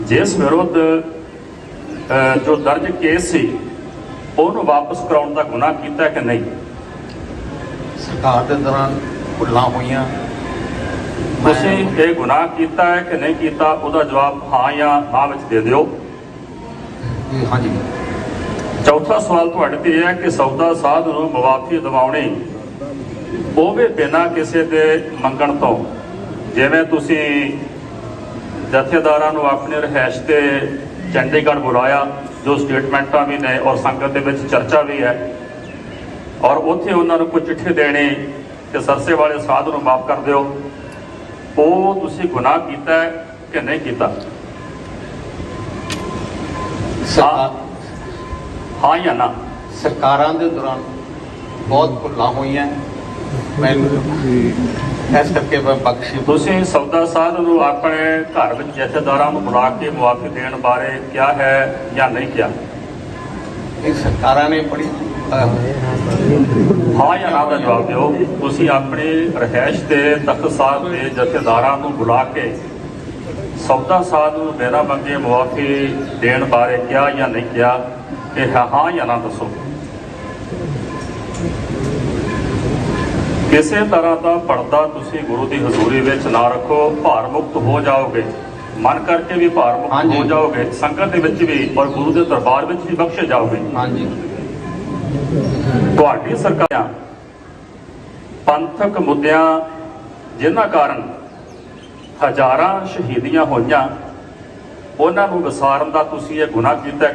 ਜਿਸ ਵਿਰੁੱਧ ਜੋ ਦਰਜ ਕੇਸ ਸੀ ਉਹਨੂੰ ਵਾਪਸ ਕਰਾਉਣ ਦਾ ਗੁਨਾਹ ਕੀਤਾ ਕਿ ਨਹੀਂ? ਸਰਕਾਰ ਦੇ ਦੌਰਾਨ ਭੁੱਲਾਂ ਹੋਈਆਂ। ਤੁਸੀਂ ਇਹ ਗੁਨਾਹ ਕੀਤਾ ਹੈ ਕਿ ਨਹੀਂ ਕੀਤਾ? ਉਹਦਾ ਜਵਾਬ ਹਾਂ ਜਾਂ ਨਾ ਵਿੱਚ ਦੇ ਦਿਓ। ਹਾਂਜੀ। ਚੌਥਾ ਸਵਾਲ ਤੁਹਾਡੇ ਤੇ ਇਹ ਹੈ ਕਿ ਸੌਦਾ ਸਾਧ ਨੂੰ ਮੁਆਫੀ ਦਿਵਾਉਣੀ ਉਹ ਵੀ ਬਿਨਾਂ ਕਿਸੇ ਦੇ ਮੰਗਣ ਤੋਂ ਜਿਵੇਂ ਤੁਸੀਂ ਜਥੇਦਾਰਾਂ ਨੂੰ ਆਪਣੇ ਰਹਿائش ਤੇ ਚੰਡੀਗੜ੍ਹ ਬੁਲਾਇਆ ਜੋ ਸਟੇਟਮੈਂਟਾਂ ਵੀ ਨੇ ਔਰ ਸੰਗਤ ਦੇ ਵਿੱਚ ਚਰਚਾ ਵੀ ਹੈ। ਔਰ ਉੱਥੇ ਉਹਨਾਂ ਨੂੰ ਕੋਈ ਚਿੱਠੀ ਦੇਣੀ ਕਿ ਸਰਸੇ ਵਾਲੇ ਸਾਧ ਨੂੰ ਮਾਫ ਕਰ ਦਿਓ। ਉਹ ਤੁਸੀਂ ਗੁਨਾਹ ਕੀਤਾ ਕਿ ਨਹੀਂ ਕੀਤਾ? ਹਾਂ ਜਾਂ ਨਾ? ਸਰਕਾਰਾਂ ਦੇ ਦੌਰਾਨ ਬਹੁਤ ਭੁੱਲਾਂ ਹੋਈਆਂ। ਤੁਸੀਂ ਸੌਦਾ ਸਾਧ ਨੂੰ ਆਪਣੇ ਘਰ ਵਿੱਚ ਜਥੇਦਾਰਾਂ ਨੂੰ ਬੁਲਾ ਕੇ ਮੁਆਫੀ ਦੇਣ ਬਾਰੇ ਕਿਹਾ ਹੈ ਜਾਂ ਨਹੀਂ ਕਿਹਾ? ਇਹ ਸਰਕਾਰਾਂ ਨੇ ਬੜੀ ਹਾਂ ਜਾਂ ਨਾ ਦਾ ਜਵਾਬ ਦਿਓ। ਤੁਸੀਂ ਆਪਣੇ ਰਹਿائش ਤੇ ਤਖਤ ਸਾਹਿਬ ਦੇ ਜਥੇਦਾਰਾਂ ਨੂੰ ਬੁਲਾ ਕੇ ਸੌਦਾ ਸਾਧ ਨੂੰ ਮੇਰਾ ਮੰਗੇ ਮੁਆਫੀ ਦੇਣ ਬਾਰੇ ਕਿਹਾ ਜਾਂ ਨਹੀਂ ਕਿਹਾ? ਇਹ ਹਾਂ ਜਾਂ ਨਾ ਦੱਸੋ। ਕਿਸੇ ਤਰ੍ਹਾਂ ਦਾ ਪਰਦਾ ਤੁਸੀਂ ਗੁਰੂ ਦੀ ਹਜ਼ੂਰੀ ਵਿੱਚ ਨਾ ਰੱਖੋ ਭਾਰ ਮੁਕਤ ਹੋ ਜਾਓਗੇ। ਮਨ ਕਰਕੇ ਵੀ ਭਾਰ ਮੁਕਤ। ਹੋ ਜਾਓਗੇ ਸੰਗਤ ਦੇ ਵਿੱਚ ਵੀ ਔਰ ਗੁਰੂ ਦੇ ਦਰਬਾਰ ਵਿੱਚ ਵੀ ਬਖਸ਼ੇ ਜਾਓਗੇ। ਹਾਂਜੀ। ਤੁਹਾਡੀ ਸਰਕਾਰਾਂ ਪੰਥਕ ਮੁੱਦਿਆਂ ਜਿਨ੍ਹਾਂ ਕਾਰਨ ਹਜ਼ਾਰਾਂ ਸ਼ਹੀਦੀਆਂ ਹੋਈਆਂ ਉਹਨਾਂ ਨੂੰ ਵਿਸਾਰਨ ਦਾ ਤੁਸੀਂ ਇਹ ਗੁਨਾਹ ਕੀਤਾ